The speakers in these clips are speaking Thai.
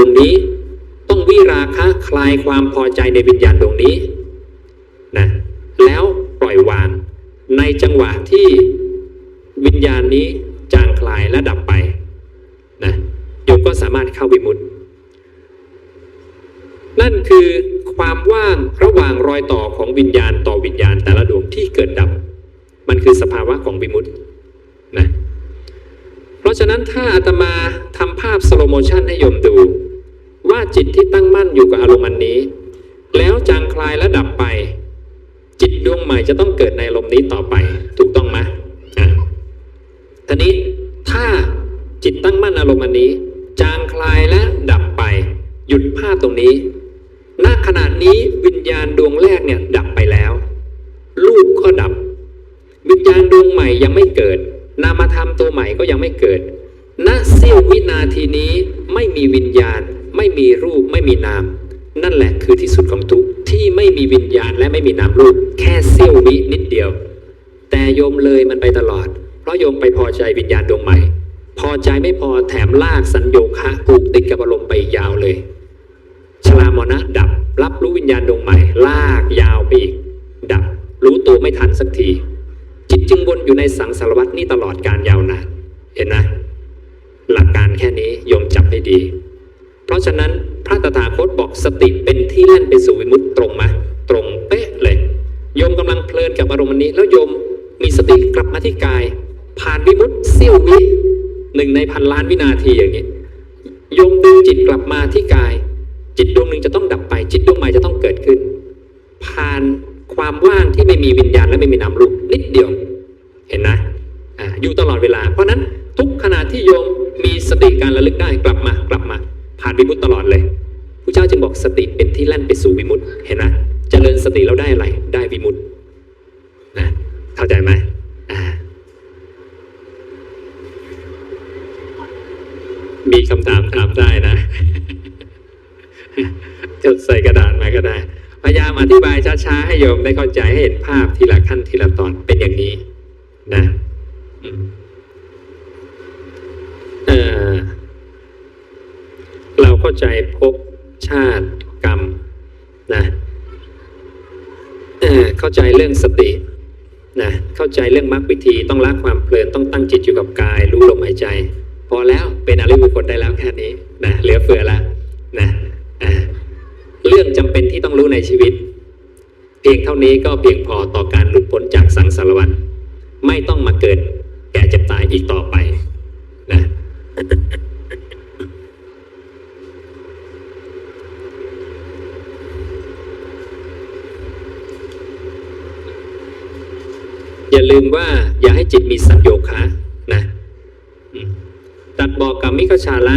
วงนี้ ต้องวิราคะคลายความพอใจในวิญญาณดวงนี้นะแล้วปล่อยวางในจังหวะที่วิญญาณนี้จางคลายและดับไปนะโยมก็สามารถเข้าวิมุตติ นั่นคือความว่างระหว่างรอยต่อของวิญญาณต่อวิญญาณแต่ละดวงที่เกิดดับ มันคือสภาวะของวิมุตตินะเพราะฉะนั้นถ้าอาตมาทำภาพสโลโมชันให้โยมดู ว่าจิตที่ตั้งมั่นอยู่กับอารมณ์อันนี้ แล้วจางคลายและดับไป จิตดวงใหม่จะต้องเกิดในอารมณ์นี้ต่อไป ถูกต้องไหมอะทีนี้ถ้าจิตตั้งมั่นอารมณ์อันนี้ จางคลายและดับไป หยุดภาพตรงนี้ณขณะนี้วิญญาณดวงแรกเนี่ยดับไปแล้ว รูปก็ดับ วิญญาณดวงใหม่ยังไม่เกิด นามธรรมตัวใหม่ก็ยังไม่เกิดณเสี้ยววินาทีนี้ไม่มีวิญญาณ ไม่มีรูปไม่มีนาม นั่นแหละคือที่สุดของทุกที่ไม่มีวิญญาณและไม่มีนามรูป แค่เสี้ยววินิดเดียว แต่โยมเลยมันไปตลอด เพราะโยมไปพอใจวิญญาณดวงใหม่ พอใจไม่พอแถมลากสัญโยคะผูกติดกับอารมณ์ไปอีกยาวเลยชรามรณะดับรับรู้วิญญาณดวงใหม่ ลากยาวไปอีก ดับ รู้ตัวไม่ทันสักที จิตจึงวนอยู่ในสังสารวัตนี่ตลอดการยาวนานเห็นนะหลักการแค่นี้โยมจับให้ดี เพราะฉะนั้นพระตถาคตบอกสติเป็นที่เล่นไปสู่วิมุตติตรงไหมตรงเป๊ะเลย โยมกำลังเพลินกับอารมณ์นี้แล้วโยมมีสติกลับมาที่กาย ผ่านวิมุตติเสี้ยววิหนึ่งในพันล้านวินาทีอย่างนี้ โยมดึงจิตกลับมาที่กาย จิตดวงหนึ่งจะต้องดับไป จิตดวงใหม่จะต้องเกิดขึ้น ผ่านความว่างที่ไม่มีวิญญาณและไม่มีนามรูปนิดเดียว เห็นนะอ่าอยู่ตลอดเวลา เพราะฉะนั้นทุกขณะที่โยมมีสติการระลึกได้กลับมากลับมา ผ่านวิมุตติตลอดเลยพระเจ้าจึงบอกสติเป็นที่แล่นไปสู่วิมุตติเห็นนะเจริญสติเราได้อะไร ได้วิมุตตินะเข้าใจไหมมีคำถามถามได้นะจดใส่กระดาษมาก็ได้ พยายามอธิบายช้าๆให้โยมได้เข้าใจให้เห็นภาพทีละขั้นทีละตอนเป็นอย่างนี้นะ เข้าใจภพชาติกรรมนะเเข้าใจเรื่องสตินะเข้าใจเรื่องมรรควิธีต้องละความเพลินต้องตั้งจิตอยู่กับกาย รู้ลมหายใจ พอแล้วเป็นอริยบุคคลได้แล้วแค่นี้นะเหลือเฟือล้วนะเรื่องจำเป็นที่ต้องรู้ในชีวิต เพียงเท่านี้ก็เพียงพอต่อการหลุดพ้นจากสังสารวัฏไม่ต้องมาเกิดแก่เจ็บตายอีกต่อไป ลืมว่าอย่าให้จิตมีสัญโยคะนะตัดบอกกับมิขชาละ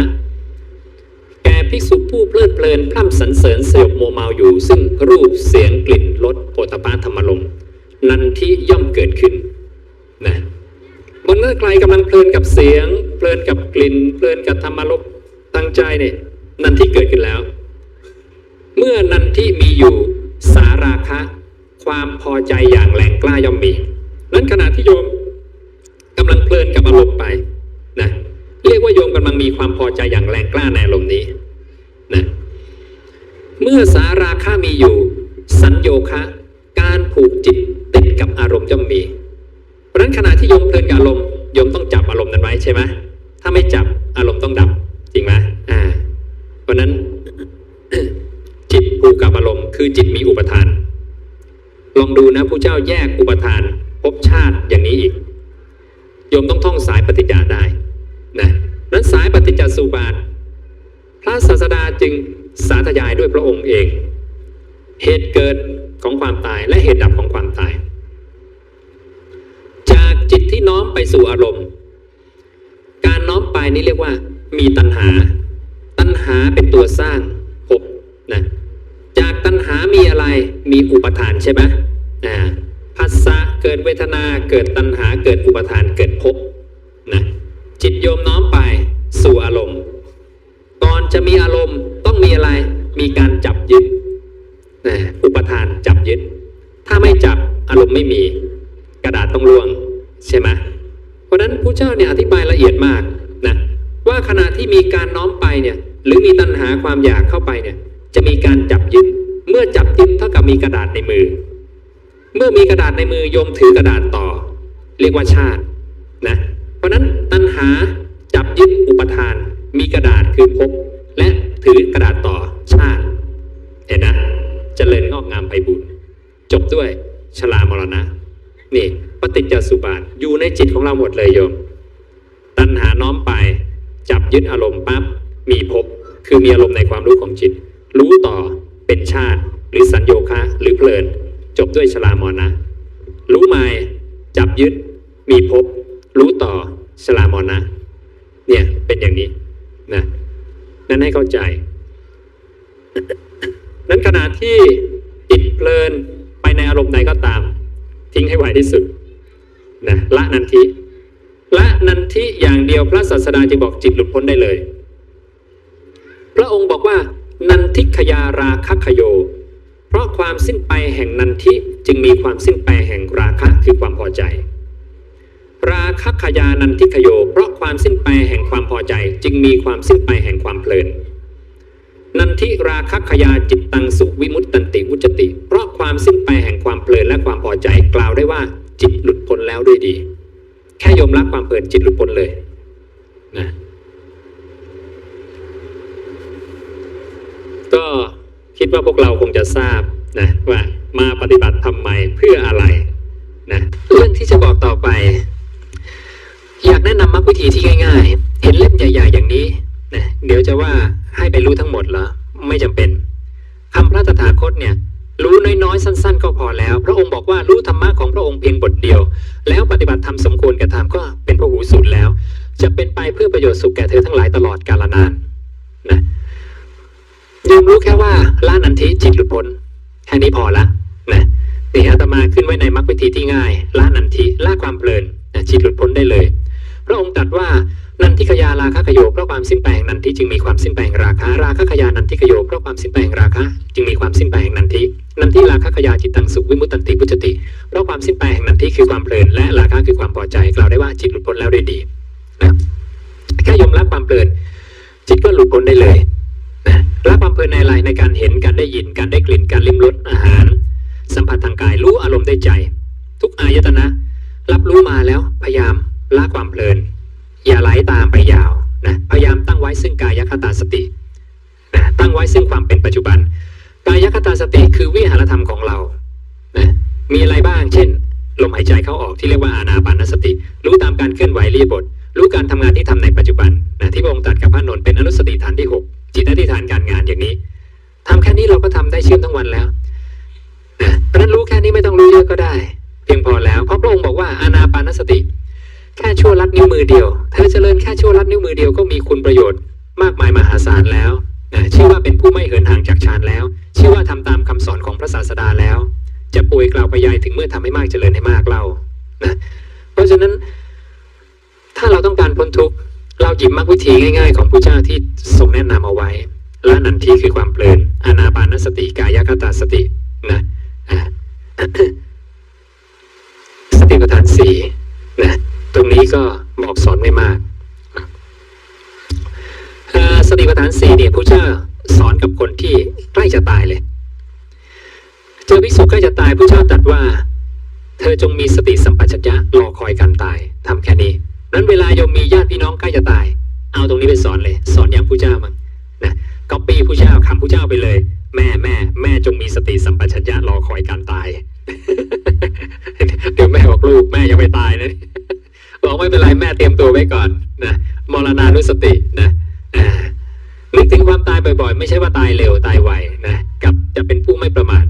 แกภิกษุผู้เพลิดเพลินพร่ำสรรเสริญสยบโมเมาอยู่ ซึ่งรูปเสียงกลิ่นรสโผฏฐัพพะธรรมลมนันที่ย่อมเกิดขึ้นนะบนเมื่อใครกำลังเพลินกับเสียง เพลินกับกลิ่น เพลินกับธรรมลมตั้งใจเนี่ยนันที่เกิดขึ้นแล้ว เมื่อนันที่มีอยู่สาราคะ ความพอใจอย่างแรงกล้าย่อมมี นั้นขณะที่โยมกำลังเพลินกับอารมณ์ไปนะเรียกว่าโยมกำลังมีความพอใจอย่างแรงกล้าในอารมณ์นี้นะเมื่อสาราคะมีอยู่ สัญโยคะ การผูกจิตติดกับอารมณ์ย่อมมี เพราะนั้นขณะที่โยมเพลินกับอารมณ์โยมต้องจับอารมณ์นั้นไว้ใช่ไหมถ้าไม่จับอารมณ์ต้องดับจริงไหมอ่าเพราะนั้นจิตผูกกับอารมณ์คือจิตมีอุปทาน ลองดูนะผู้เจ้าแยกอุปทาน ภพชาติอย่างนี้อีก โยมต้องท่องสายปฏิจจาได้นะนั้นสายปฏิจจสุบาท พระศาสดาจึงสาธยายด้วยพระองค์เอง เหตุเกิดของความตายและเหตุดับของความตาย จากจิตที่น้อมไปสู่อารมณ์ การน้อมไปนี่เรียกว่า มีตัณหา ตัณหาเป็นตัวสร้างภพนะจากตัณหามีอะไรมีอุปทานใช่ไหมอ่า ผัสสะเกิดเวทนาเกิดตัณหาเกิดอุปทานเกิดภพนะจิตโยมน้อมไปสู่อารมณ์ ก่อนจะมีอารมณ์ต้องมีอะไร มีการจับยึดนะอุปทานจับยึด ถ้าไม่จับอารมณ์ไม่มี กระดาษต้องร่วงใช่ไหมเพราะฉะนั้นผู้เจ้าเนี่ยอธิบายละเอียดมากนะว่าขณะที่มีการน้อมไปเนี่ยหรือมีตัณหาความอยากเข้าไปเนี่ยจะมีการจับยึด เมื่อจับยึดเท่ากับมีกระดาษในมือ เมื่อมีกระดาษในมือโยมถือกระดาษต่อ เรียกว่าชาตินะ เพราะนั้นตัณหาจับยึดอุปทาน มีกระดาษคือภพและถือกระดาษต่อชาติ เห็นนะเจริญงอกงามไปบุญจบด้วยชรามรณะ นี่ปฏิจจสุบาทอยู่ในจิตของเราหมดเลยโยม ตัณหาน้อมไป จับยึดอารมณ์ปั๊บมีภพคือมีอารมณ์ในความรู้ของจิต รู้ต่อเป็นชาติ หรือสัญโยคะหรือเพลิน จบด้วยชรามรณะ รู้หมายจับยึดมีภพรู้ต่อชรามรณะ เนี่ยเป็นอย่างนี้นะนั้นให้เข้าใจ นั้นขณะที่จิตเพลินไปในอารมณ์ใดก็ตาม ทิ้งให้ไวที่สุดนะละนันทิละนันทิอย่างเดียวพระศาสดาจึงบอกจิตหลุดพ้นได้เลย พระองค์บอกว่า นันทิขยาราคขโย ราะความสิ้นไปแห่งนันทิจึงมีความสิ้นไปแห่งราคะคือความพอใจ ราคะขยานันทิขโย เพราะความสิ้นไปแห่งความพอใจ จึงมีความสิ้นไปแห่งความเพลิน นันทิราคะขยาจิตตังสุวิมุตตันติวุจติ เพราะความสิ้นไปแห่งความเพลินและความพอใจกล่าวได้ว่าจิตหลุดพ้นแล้วด้วยดี แค่ยอมรับความเพลินจิตหลุดพ้นเลย ว่าพวกเราคงจะทราบนะว่ามาปฏิบัติทำไมเพื่ออะไรนะเรื่องที่จะบอกต่อไป อยากแนะนำมรรควิธีที่ง่าย ๆ เห็นเล่มใหญ่ๆอย่างนี้นะเดี๋ยวจะว่าให้ไปรู้ทั้งหมดเหรอไม่จำเป็นคำพระตถาคตเนี่ยรู้น้อยๆ สั้น ๆ ก็พอแล้ว พระองค์บอกว่ารู้ธรรมะของพระองค์เพียงบทเดียว แล้วปฏิบัติธรรมสมควรกระทำก็เป็นพระหูสูตรแล้ว จะเป็นไปเพื่อประโยชน์สุขแก่เธอทั้งหลายตลอดกาลนานนะ ยมรู้แค่ว่าละนันทิจิตหลุดพ้นแค่นี้พอละนะนี่อาตมาขึ้นไว้ในมรรควิธีที่ง่ายละนันทิละความเพลินนะจิตหลุดพ้นได้เลย พระองค์ตรัสว่านันทิขยาราคะขโยเพราะความสิ้นไปแห่งนันทิจึงมีความสิ้นไปแห่งราคะราคะขยานันทิขโยเพราะความสิ้นไปแห่งราคะจึงมีความสิ้นไปแห่งนันทินันทิราคะขยาจิตตังสุขวิมุตตันติพุจติ เพราะความสิ้นไปแห่งนันทิคือความเพลินและราคะคือความพอใจกล่าวได้ว่าจิตหลุดพ้นแล้วด้ดีนะแค่ยอมรับความเพลิน จิตก็หลุดพ้นได้เลย นะละความเพลินในอะไรในการเห็นการได้ยินการได้กลิ่นการลิ้มรสอาหาร สัมผัสทางกายรู้อารมณ์ได้ใจ ทุกอายตนะ รับรู้มาแล้วพยายามละความเพลิน อย่าไหลตามไปยาวนะพยายามตั้งไว้ซึ่งกายคตาสตินะตั้งไว้ซึ่งความเป็นปัจจุบัน กายคตาสติคือวิหารธรรมของเรานะมีอะไรบ้าง เช่นลมหายใจเข้าออกที่เรียกว่าอานาปานสติ รู้ตามการเคลื่อนไหวเรียบท รู้การทำงานที่ทำในปัจจุบันนะที่พระองค์ตรัสกับพระนนท์เป็นอนุสติฐานที่ 6 ตอธิษฐานการงานอย่างนี้ทำแค่นี้เราก็ทำได้เชื่อมทั้งวันแล้วนะเพราะฉะนั้นรู้แค่นี้ไม่ต้องรู้เยอะก็ได้ เพียงพอแล้วเพราะพระองค์บอกว่าอานาปานสติ แค่ชั่วลัดนิ้วมือเดียว เธอเจริญแค่ชั่วลัดนิ้วมือเดียวก็มีคุณประโยชน์มากมายมหาศาลแล้วนะชื่อว่าเป็นผู้ไม่เหินห่างจากฌานแล้ว ชื่อว่าทำตามคำสอนของพระศาสดาแล้ว จะป่วยกล่าวไปยายถึงเมื่อทำให้มากเจริญให้มากเล่านะเพราะฉะนั้นถ้าเราต้องการพ้นทุกข์ เราหยิบมรรควิธีง่ายๆ ของพระเจ้าที่ทรงแนะนำเอาไว้ละนันทีคือความเพลินอานาปานสติกายคตาสตินะสติปัฏฐานสี่นะตรงนี้ก็บอกสอนไม่มากสติปัฏฐานสี่เนี่ยพระเจ้าสอนกับคนที่ใกล้จะตายเลย เจอภิกษุใกล้จะตายพระเจ้าตรัสว่า เธอจงมีสติสัมปชัญญะรอคอยการตายทำแค่นี้ นั้นเวลาโยมมีญาติพี่น้องใกล้จะตาย เอาตรงนี้ไปสอนเลย สอนอย่างผู้เจ้ามั้งนะก็ปี้ผู้เจ้าคำผู้เจ้าไปเลย แม่แม่แม่จงมีสติสัมปชัญญะรอคอยการตาย เดี๋ยวแม่บอกลูกแม่ยังไม่ตายนะบอกไม่เป็นไรแม่เตรียมตัวไว้ก่อนนะมรณานุสตินะนึกถึงความตายบ่อยๆ ไม่ใช่ว่าตายเร็วตายไวนะกับจะเป็นผู้ไม่ประมาท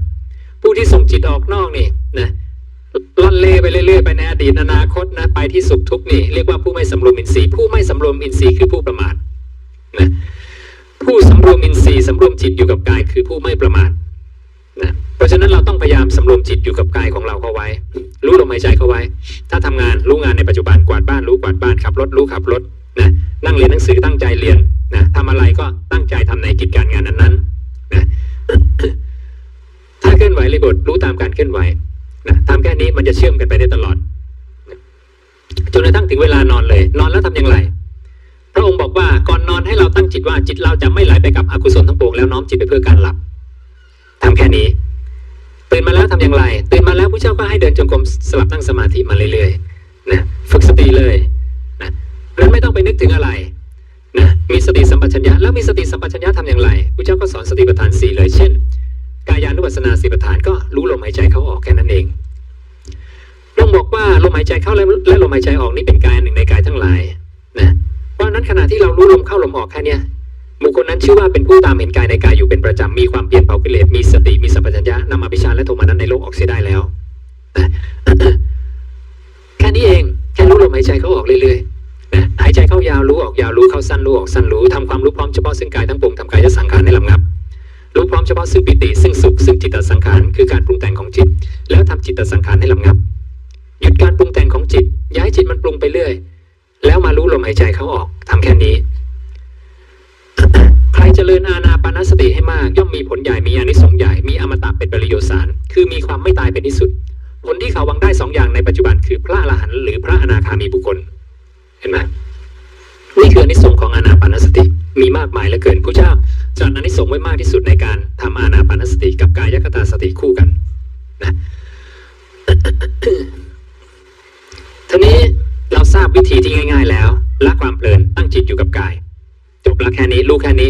ผู้ที่ส่งจิตออกนอกนี่นะ ล่อนเล่ไปเรื่อยๆไปในอดีตอนาคตนะไปที่สุขทุกข์นี่เรียกว่าผู้ไม่สำรวมอินทรีย์ผู้ไม่สำรวมอินทรีย์คือผู้ประมาทนะผู้สำรวมอินทรีย์สำรวมจิตอยู่กับกายคือผู้ไม่ประมาทนะเพราะฉะนั้นเราต้องพยายามสำรวมจิตอยู่กับกายของเราเข้าไว้ รู้ลมหายใจเข้าไว้ ถ้าทำงานรู้งานในปัจจุบัน ตื่นมาแล้วทำอย่างไร ตื่นมาแล้วผู้เจ้าก็ให้เดินจงกรมสลับตั้งสมาธิมาเรื่อยๆนะฝึกสติเลยนะแล้วไม่ต้องไปนึกถึงอะไรนะมีสติสัมปชัญญะแล้วมีสติสัมปชัญญะทำอย่างไรผู้เจ้าก็สอนสติปัฏฐานสี่เลยเช่น กายานุปัสสนาสีปัฏฐานก็รู้ลมหายใจเข้าออกแค่นั้นเองต้องบอกว่าลมหายใจเข้าและลมหายใจออกนี่เป็นกายหนึ่งในกายทั้งหลายนะเพราะนั้นขณะที่เรารู้ลมเข้าลมออกแค่นี้ บุคคลนั้นชื่อว่าเป็นผู้ตามเห็นกายในกายอยู่เป็นประจำมีความเปลี่ยนเผากิเลสมีสติมีสัมปชัญญะนำอภิชาและโทมานัสในโลกออกเสียได้แล้ว แค่นี้เองแค่รู้ลมหายใจเขาออกเรื่อยๆนะหายใจเข้ายาวรู้ออกยาวรู้เข้าสั้นรู้ออกสั้นรู้ทำความรู้พร้อมเฉพาะซึ่งกายทั้งปวงทำกายจะสังขารในลำงับรู้พร้อมเฉพาะซึ่งปิติซึ่งสุขซึ่งจิตตสังขารคือการปรุงแต่งของจิต แล้วทำจิตตสังขารให้ลำงับหยุดการปรุงแต่งของจิต ย้ายจิตมันปรุงไปเรื่อย แล้วมารู้ลมหายใจเข้าออกทำแค่นี้ ริญอาณาปานสติให้มาก ย่อมมีผลใหญ่มีอานิสงส์ใหญ่มีอมตะเป็นปริโยสารคือมีความไม่ตายเป็นที่สุด ผลที่เขาหวังได้สองอย่างในปัจจุบันคือพระอรหันต์หรือพระอนาคามีบุคคล เห็นไหมนี่คืออานิสงส์ของอานาปานสติมีมากมายเหลือเกินผู้เจ้าจัดอานิสงส์ไว้มากที่สุดในการทำอานาปานสติกับกายคตาสติคู่กันนะทีนี้เราทราบวิธีที่ง่าย ๆ แล้วละความเพลินตั้งจิตอยู่กับกาย จบละแค่นี้รู้แค่นี้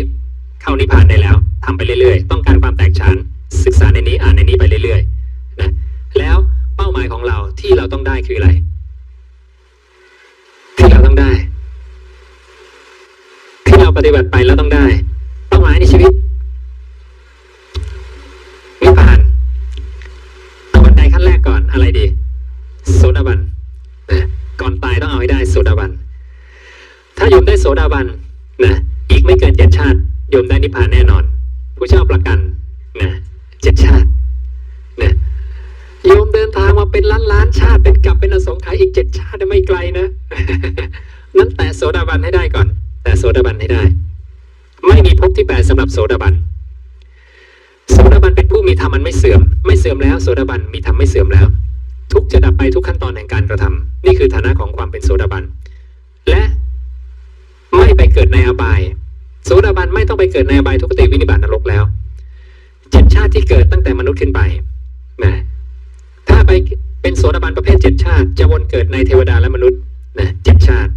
เข้านิพพานได้แล้วทำไปเรื่อยๆ ต้องการความแตกฉานศึกษาในนี้อ่านในนี้ไปเรื่อยๆนะแล้วเป้าหมายของเราที่เราต้องได้คืออะไร ที่เราต้องได้ ที่เราปฏิบัติไปแล้วต้องได้ เป้าหมายในชีวิต เป็นล้านล้านชาติเป็นกลับเป็นอสงไขยอีกเจ็ดชาติไม่ไกลนะนั้นแต่โสดาบันให้ได้ก่อน แต่โสดาบันให้ได้ ไม่มีภพที่แปดสำหรับโสดาบันโสดาบันเป็นผู้มีธรรมมันไม่เสื่อม ไม่เสื่อมแล้วโสดาบันมีธรรมไม่เสื่อมแล้ว ทุกจะดับไปทุกขั้นตอนแห่งการกระทำนี่คือฐานะของความเป็นโสดาบันและไม่ไปเกิดในอบายโสดาบันไม่ต้องไปเกิดในอบายทุกติวินิบาตนรกแล้วเจ็ดชาติที่เกิดตั้งแต่มนุษย์ขึ้นไปนะถ้าไป เป็นโสดาบันประเภทเจ็ดชาติ จะวนเกิดในเทวดาและมนุษย์นะเจ็ดชาติ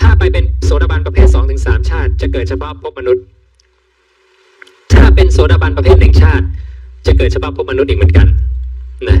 ถ้าไปเป็นโสดาบันประเภทสองถึงสามชาติ จะเกิดเฉพาะพวกมนุษย์ ถ้าเป็นโสดาบันประเภทหนึ่งชาติ จะเกิดเฉพาะพวกมนุษย์อีกเหมือนกันนะ